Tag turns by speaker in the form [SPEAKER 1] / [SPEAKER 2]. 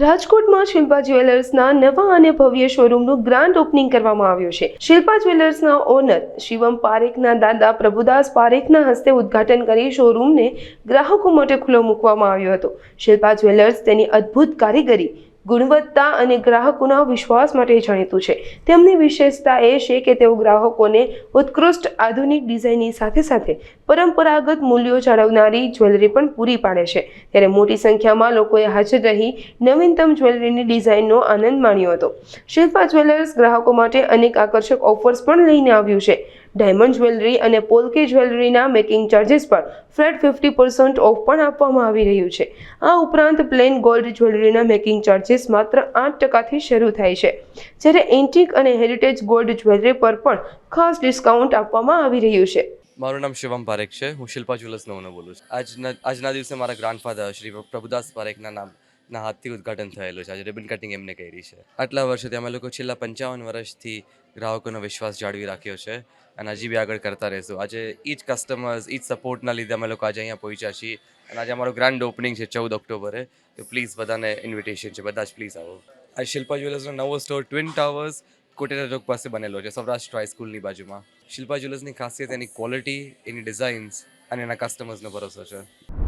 [SPEAKER 1] રાજકોટમાં શિલ્પા જ્વેલર્સના નવા અને ભવ્ય શોરૂમનું ગ્રાન્ડ ઓપનિંગ કરવામાં આવ્યું છે. શિલ્પા જ્વેલર્સના ઓનર શિવમ પારેખના દાદા પ્રભુદાસ પારેખના હસ્તે ઉદ્ઘાટન કરી શોરૂમને ગ્રાહકો માટે ખુલ્લો મૂકવામાં આવ્યો હતો. શિલ્પા જ્વેલર્સ તેની અદ્ભુત કારીગરી ગુણવત્તા અને ગ્રાહકોના વિશ્વાસ માટે જાણીતું છે. તેમની વિશેષતા એ છે કે તેઓ ગ્રાહકોને ઉત્કૃષ્ટ આધુનિક ડિઝાઇનની સાથે સાથે પરંપરાગત મૂલ્યો જાળવનારી જ્વેલરી પણ પૂરી પાડે છે. ત્યારે મોટી સંખ્યામાં લોકોએ હાજર રહી નવીનતમ જ્વેલરીની ડિઝાઇનનો આનંદ માણ્યો હતો. શિલ્પા જ્વેલર્સ ગ્રાહકો માટે અનેક આકર્ષક ઓફર્સ પણ લઈને આવ્યું છે. ડાયમંડ જ્વેલરી અને પોલકી જ્વેલરીના મેકિંગ ચાર્જીસ પર ફ્લેટ ફિફ્ટી પર્સન્ટ ઓફ પણ આપવામાં આવી રહ્યું છે. આ ઉપરાંત પ્લેન ગોલ્ડ જ્વેલરીના મેકિંગ ચાર્જિસ માત્ર આઠ ટકાથી શરૂ થાય છે. જ્યારે એન્ટિક અને હેરિટેજ ગોલ્ડ જ્વેલરી પર પણ ખાસ ડિસ્કાઉન્ટ આપવામાં આવી રહ્યું છે.
[SPEAKER 2] મારું નામ શિવમ પારેખ છે. હું શિલ્પા જ્વેલર્સ નવનો બોલું છું. આજના આજના દિવસે મારા ગ્રાન્ડફાધર શ્રી પ્રભુદાસ પારેખના નામ, ના હાથથી ઉદઘાટન થયેલું છે. આજે રિબન કટિંગ એમને કરી છે. આટલા વર્ષોથી અમે લોકો છેલ્લા પંચાવન વર્ષથી ગ્રાહકોનો વિશ્વાસ જાળવી રાખ્યો છે અને હજી બી આગળ કરતા રહીશું. આજે ઈચ કસ્ટમર્સ ઈચ સપોર્ટના લીધે અમે લોકો આજે અહીંયા પહોંચ્યા છીએ અને આજે અમારો ગ્રાન્ડ ઓપનિંગ છે ચૌદ ઓક્ટોબરે. તો પ્લીઝ બધાને ઇન્વિટેશન છે. બધા જ પ્લીઝ આવો. આ શિલ્પા જ્વેલર્સનો નવો સ્ટોર ટ્વિન ટાવર્સ કોટેરા ચોક પાસે બનેલો છે, સૌરાષ્ટ્ર હાઈસ્કૂલની બાજુમાં. શિલ્પા જ્વેલર્સની ખાસિયત, એની ક્વોલિટી એની ડિઝાઇન્સ અને એના કસ્ટમર્સનો ભરોસો છે.